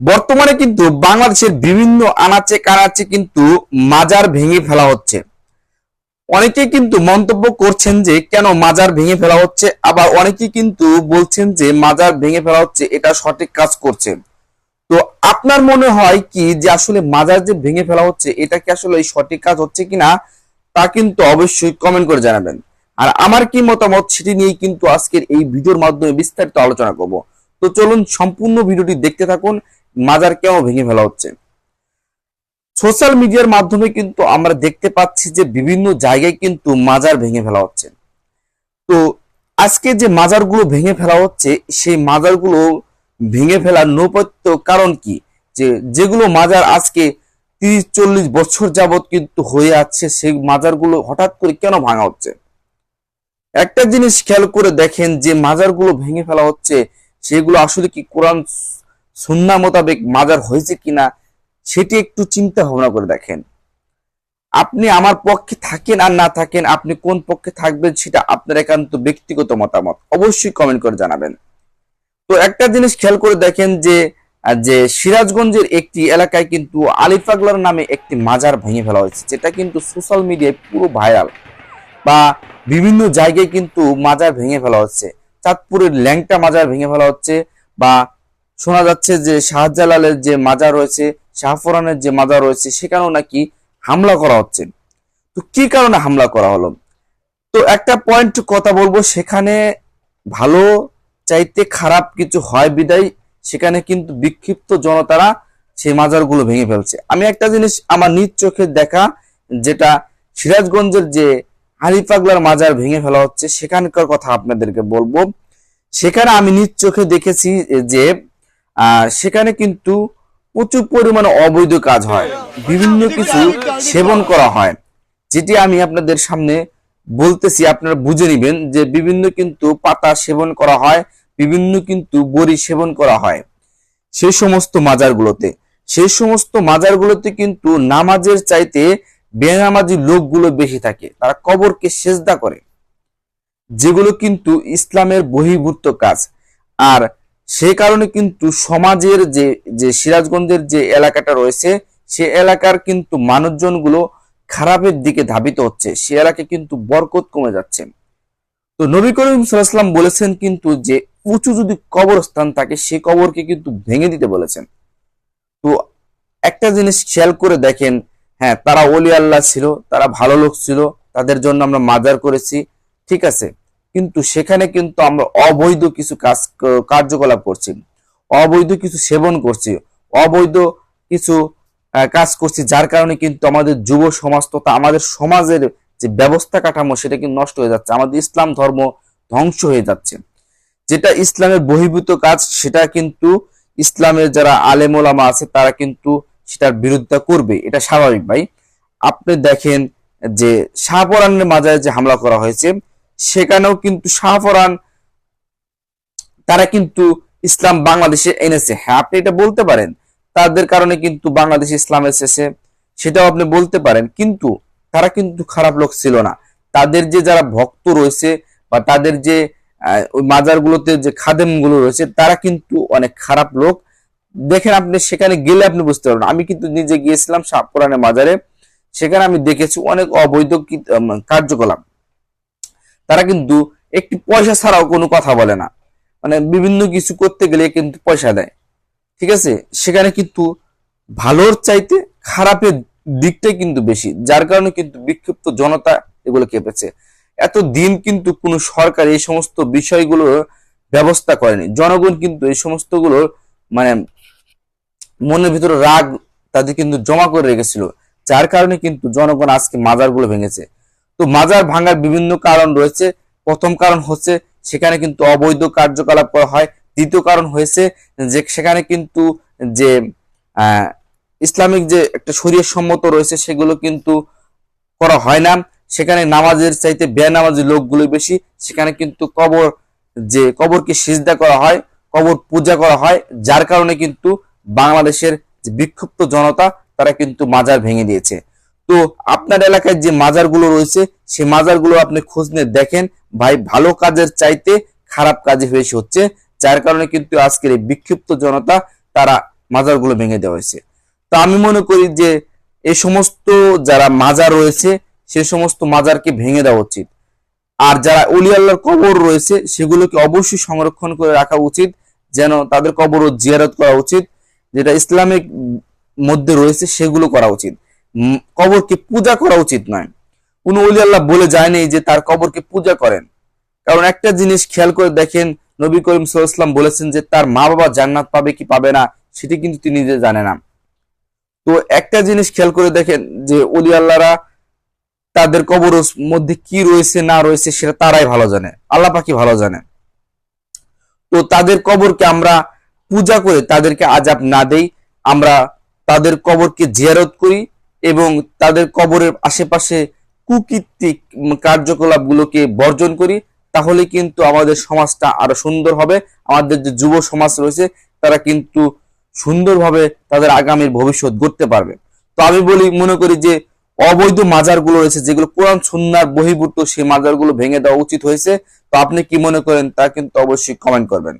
বর্তমানে কিন্তু বাংলাদেশের বিভিন্ন আনাচে কানাচে কিন্তু মাজার ভেঙে ফেলা হচ্ছে। অনেকে কিন্তু মন্তব্য করছেন যে, কেন মাজার ভেঙে ফেলা হচ্ছে? আবার অনেকে কিন্তু বলছেন যে, মাজার ভেঙে ফেলা হচ্ছে, এটা সঠিক কাজ করছে। তো আপনার মনে হয় কি যে, আসলে মাজার যে ভেঙে ফেলা হচ্ছে, এটা কি আসলে সঠিক কাজ হচ্ছে কিনা? তা কিন্তু অবশ্যই কমেন্ট করে জানাবেন। আর আমার কি মতামত সেটি নিয়ে কিন্তু আজকের এই ভিডিওর মাধ্যমে বিস্তারিত আলোচনা করব। তো চলুন সম্পূর্ণ ভিডিওটি দেখতে থাকুন, মাজার কেন ভেঙে ফেলা হচ্ছে। সোশ্যাল মিডিয়ার মাধ্যমে কিন্তু আমরা দেখতে পাচ্ছি যে বিভিন্ন জায়গায় কিন্তু মাজার ভেঙে ফেলা হচ্ছে। তো আজকে যে মাজারগুলো ভেঙে ফেলা হচ্ছে, সেই মাজারগুলো ভেঙে ফেলার নৈপথ্য কারণ কি? যে যেগুলো মাজার আজকে তিরিশ, চল্লিশ বছর যাবত কিন্তু হয়ে আছে, সেই মাজারগুলো হঠাৎ করে কেন ভাঙা হচ্ছে? একটা জিনিস খেয়াল করে দেখেন যে মাজারগুলো ভেঙে ফেলা হচ্ছে, সেগুলো আসলে কি কোরআন সুন্না মোতাবেক মাজার হয়েছে কিনা, সেটি একটু চিন্তা ভাবনা করে দেখেন। আপনি আমার পক্ষে থাকেন আর না থাকেন, আপনি কোন পক্ষে থাকবেন সেটা আপনার একান্ত ব্যক্তিগত মতামত, অবশ্যই কমেন্ট করে জানাবেন। তো একটা জিনিস খেয়াল করে দেখেন যে যে সিরাজগঞ্জের একটি এলাকায় কিন্তু আলিফাগলার নামে একটি মাজার ভেঙে ফেলা হয়েছে, যেটা কিন্তু সোশ্যাল মিডিয়ায় পুরো ভাইরাল বা বিভিন্ন জায়গায় কিন্তু মাজার ভেঙে ফেলা হচ্ছে। চাঁদপুরের ল্যাংটা মাজার ভেঙে ফেলা হচ্ছে বা শোনা যাচ্ছে যে শাহজালালের যে মাজার রয়েছে, শাহফরানের যে মাজার রয়েছে, সেখানেও নাকি হামলা করা হচ্ছে। তো কি কারণে হামলা করা হলো? তো একটা পয়েন্ট কথা বলব, সেখানে ভালো চাইতে খারাপ কিছু হয় বিদায়, সেখানে কিন্তু বিক্ষিপ্ত জনতারা সেই মাজারগুলো ভেঙে ফেলছে। আমি একটা জিনিস আমার নিজ চোখে দেখা, যেটা সিরাজগঞ্জের যে হালিপাগলার মাজার ভেঙে ফেলা হচ্ছে, সেখানকার কথা আপনাদেরকে বলব। সেখানে আমি নিজ চোখে দেখেছি যে সেখানে কিন্তু প্রচুর পরিমাণে অবৈধ কাজ হয়। বিভিন্ন কিছু সেবন করা হয়। যেটি আমি আপনাদের সামনে বলতেছি, আপনারা বুঝে নেবেন যে বিভিন্ন কিন্তু পাতা সেবন করা হয়, বিভিন্ন কিন্তু বড়ি সেবন করা হয় সেই সমস্ত মাজারগুলোতে। সেই সমস্ত মাজারগুলোতে কিন্তু নামাজের চাইতে বেনামাজি লোকগুলো বেশি থাকে, তারা কবরকে সেজদা করে, যেগুলো কিন্তু ইসলামের বহির্ভূত কাজ। আর সে কারণে কিন্তু সমাজের যে যে সিরাজগঞ্জের যে এলাকাটা রয়েছে, সে এলাকার কিন্তু মানুষজনগুলো খারাপের দিকে ধাবিত হচ্ছে, সে এলাকায় কিন্তু বরকত কমে যাচ্ছে। তো নবী করিম সাল্লাম বলেছেন কিন্তু যে, উঁচু যদি কবরস্থান থাকে, সে কবরকে কিন্তু ভেঙে দিতে বলেছেন। তো একটা জিনিস খেয়াল করে দেখেন হ্যাঁ তারা ওলি আল্লাহ ছিল, তারা ভালো লোক ছিল, তাদের জন্য আমরা মাজার করেছি, ঠিক আছে? কিন্তু সেখানে কিন্তু আমরা অবৈধ কিছু কাজ, কার্যকলাপ করছি, অবৈধ কিছু সেবন করছি, অবৈধ কিছু কাজ করছি, যার কারণে কিন্তু আমাদের যুব সমাজ তথা আমাদের সমাজের যে ব্যবস্থা কাঠামো, সেটা কিন্তু নষ্ট হয়ে যাচ্ছে, আমাদের ইসলাম ধর্ম ধ্বংস হয়ে যাচ্ছে। যেটা ইসলামের বহির্ভূত কাজ, সেটা কিন্তু ইসলামের যারা আলেমোলামা আছে, তারা কিন্তু সেটার বিরোধিতা করবে, এটা স্বাভাবিক ভাই। আপনি দেখেন যে শাহপরানের মাজারে যে হামলা করা হয়েছে, সেখানেও কিন্তু শাহপরান তারা কিন্তু ইসলাম বাংলাদেশে এনেছে। হ্যাঁ আপনি এটা বলতে পারেন, তাদের কারণে কিন্তু বাংলাদেশ ইসলাম এসেছে, সেটাও আপনি বলতে পারেন, কিন্তু তারা কিন্তু খারাপ লোক ছিল না। তাদের যে যারা ভক্ত রয়েছে বা তাদের যে ওই মাজারগুলোতে যে খাদেমগুলো রয়েছে, তারা কিন্তু অনেক খারাপ লোক। দেখেন আপনি, সেখানে গেলে আপনি বুঝতে পারবেন। আমি কিন্তু নিজে গিয়েছিলাম শাহপুরানের মাজারে। সেখানে আমি দেখেছি অনেক অবৈধ কার্যকলাপ। তারা কিন্তু একটি পয়সা ছাড়াও কোনো কথা বলে না। মানে বিভিন্ন কিছু করতে গেলে কিন্তু পয়সা দেয়। ঠিক আছে? সেখানে কিন্তু ভালোর চাইতে খারাপের দিকটাই কিন্তু বেশি। যার কারণে কিন্তু বিক্ষিপ্ত জনতা এগুলো কেঁপেছে। এত দিন কিন্তু কোনো সরকার এই সমস্ত বিষয়গুলোর ব্যবস্থা করেনি। জনগণ কিন্তু এই সমস্তগুলো মানে মনের ভিতরে রাগ তাদের কিন্তু জমা করে রেখেছিল, যার কারণে কিন্তু জনগণ আজকে মাজারগুলো ভেঙেছে। তো মাজার ভাঙার বিভিন্ন কারণ রয়েছে। প্রথম কারণ হচ্ছে, সেখানে কিন্তু অবৈধ কার্যকলাপ করা হয়। দ্বিতীয় কারণ হয়েছে যে, সেখানে কিন্তু যে ইসলামিক যে একটা শরীর সম্মত রয়েছে, সেগুলো কিন্তু করা হয় না। সেখানে নামাজের চাইতে বেনামাজি লোকগুলো বেশি। সেখানে কিন্তু কবর, যে কবরকে সিজদা করা হয়, কবর পূজা করা হয়, যার কারণে কিন্তু বাংলাদেশের যে বিক্ষুব্ধ জনতা, তারা কিন্তু মাজার ভেঙে দিয়েছে। তো আপনার এলাকায় যে মাজারগুলো রয়েছে, সেই মাজারগুলো আপনি খোঁজ নিয়ে দেখেন। ভাই, ভালো কাজের চাইতে খারাপ কাজে বেশি হচ্ছে। যার কারণে কিন্তু আজকের এই বিক্ষিপ্ত জনতা, তারা মাজারগুলো ভেঙে দেওয়া হয়েছে। তো আমি মনে করি যে এই সমস্ত যারা মাজার রয়েছে, সে সমস্ত মাজারকে ভেঙে দেওয়া উচিত। আর যারা অলি আল্লাহর কবর রয়েছে, সেগুলোকে অবশ্যই সংরক্ষণ করে রাখা উচিত, যেন তাদের কবরও জিয়ারত করা উচিত। যেটা ইসলামিক মধ্যে রয়েছে সেগুলো করা উচিত। কবরকে পূজা করা উচিত নয়। কোন অলি আল্লাহ বলে যায়নি যে তার কবরকে পূজা করেন। কারণ একটা জিনিস খেয়াল করে দেখেন, নবী করিম সাল্লাম বলেছেন যে তার মা বাবা জান্নাত পাবে কি পাবে না, সেটি কিন্তু তিনি নিজে জানে না। তো একটা জিনিস খেয়াল করে দেখেন যে অলি আল্লাহরা তাদের কবর মধ্যে কি রয়েছে, না রয়েছে, সেটা তারাই ভালো জানে। আল্লাহ পাখি ভালো জানে। তো তাদের কবরকে আমরা পূজা করে তাদেরকে আজাব না দেই। আমরা তাদের কবরকে জিয়ারত করি এবং তাদের কবরের আশেপাশে কুকীর্তিক কার্যকলাপগুলোকে বর্জন করি তাহলে কিন্তু আমাদের সমাজটা আরও সুন্দর হবে। আমাদের যে যুব সমাজ রয়েছে, তারা কিন্তু সুন্দরভাবে তাদের আগামীর ভবিষ্যৎ গড়তে পারবে। তো আমি বলি, মনে করি যে অবৈধ মাজারগুলো রয়েছে, যেগুলো কোরআন সুন্নার বহির্ভূত সেই মাজারগুলো ভেঙে দেওয়া উচিত হয়েছে। তো আপনি কি মনে করেন তা কিন্তু অবশ্যই কমেন্ট করবেন।